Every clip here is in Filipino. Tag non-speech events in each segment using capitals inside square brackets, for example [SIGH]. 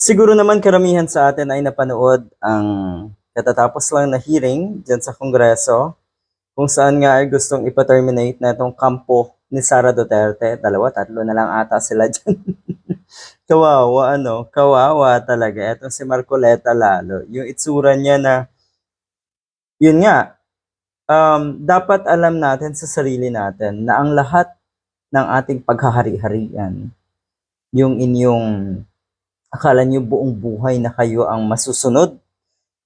Siguro naman karamihan sa atin ay napanood ang katatapos lang na hearing dyan sa Kongreso kung saan nga ay gustong ipa-terminate na itong kampo ni Sara Duterte. Dalawa, tatlo na lang ata sila dyan. [LAUGHS] kawawa, ano? Kawawa talaga. Etong si Marcoleta lalo. Yung itsura niya na, yun nga, um, dapat alam natin sa sarili natin na ang lahat ng ating paghahari-harian, yung inyong akala nyo buong buhay na kayo ang masusunod.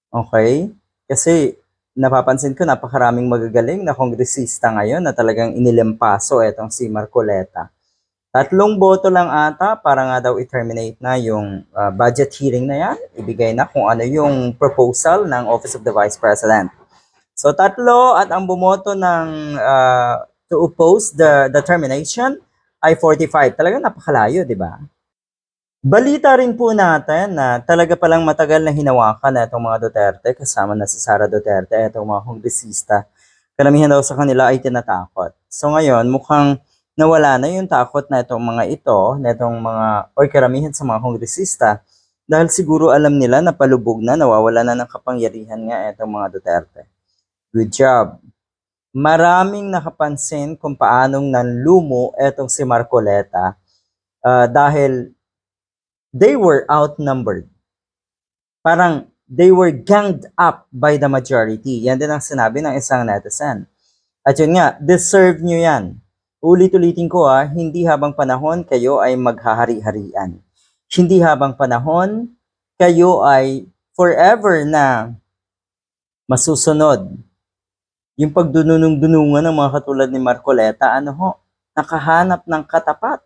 Okay? Kasi napapansin ko napakaraming magagaling na kongresista ngayon na talagang inilempaso etong si Marcoleta. Tatlong boto lang ata para nga daw i-terminate na yung uh, budget hearing na yan. Ibigay na kung ano yung proposal ng Office of the Vice President. So tatlo at ang bumoto ng uh, to oppose the, the termination ay 45. Talagang napakalayo, di ba? Balita rin po natin na talaga palang matagal na hinawakan na itong mga Duterte, kasama na si Sara Duterte, itong mga kongresista. Karamihan daw sa kanila ay tinatakot. So ngayon, mukhang nawala na yung takot na itong mga ito, na itong mga, or karamihan sa mga kongresista, dahil siguro alam nila na palubog na, nawawala na ng kapangyarihan nga itong mga Duterte. Good job. Maraming nakapansin kung paanong nanlumo itong si Marcoleta uh, dahil they were outnumbered. Parang they were ganged up by the majority. Yan din ang sinabi ng isang netizen. At yun nga, deserve nyo yan. Ulit-ulitin ko ah, hindi habang panahon kayo ay maghahari-harian. Hindi habang panahon kayo ay forever na masusunod. Yung pagdununong-dunungan ng mga katulad ni Marcoleta, ano ho, nakahanap ng katapat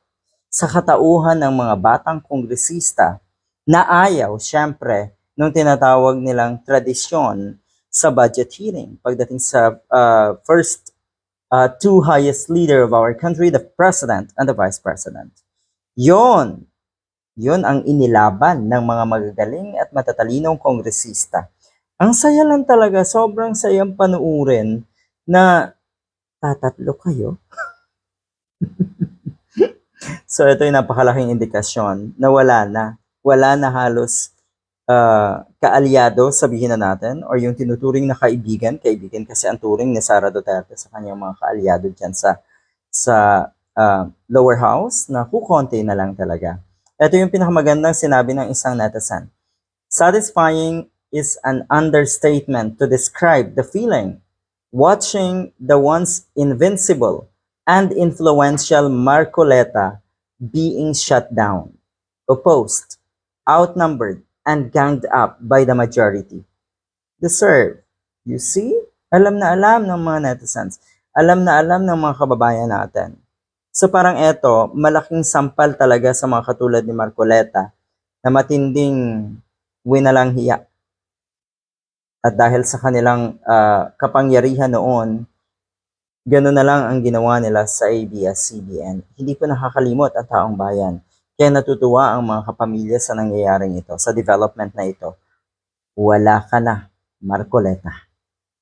sa katauhan ng mga batang kongresista na ayaw, syempre, nung tinatawag nilang tradisyon sa budget hearing. Pagdating sa uh, first uh, two highest leader of our country, the President and the Vice President. Yon, yon ang inilaban ng mga magagaling at matatalinong kongresista. Ang saya lang talaga, sobrang sayang panuurin na tatatlo kayo. [LAUGHS] So ito yung napakalaking indikasyon na wala na. Wala na halos uh, kaalyado, sabihin na natin, or yung tinuturing na kaibigan, kaibigan kasi ang turing ni Sara Duterte sa kanyang mga kaalyado dyan sa, sa uh, lower house na kukonti na lang talaga. Ito yung pinakamagandang sinabi ng isang netizen. Satisfying is an understatement to describe the feeling watching the once invincible and influential Marcoleta being shut down, opposed, outnumbered, and ganged up by the majority. Deserve. You see? Alam na alam ng mga netizens. Alam na alam ng mga kababayan natin. So parang eto, malaking sampal talaga sa mga katulad ni Marcoleta na matinding winalang hiya. At dahil sa kanilang uh, kapangyarihan noon, Ganun na lang ang ginawa nila sa ABS-CBN. Hindi ko nakakalimot ang taong bayan. Kaya natutuwa ang mga kapamilya sa nangyayaring ito, sa development na ito. Wala ka na, Marcoleta.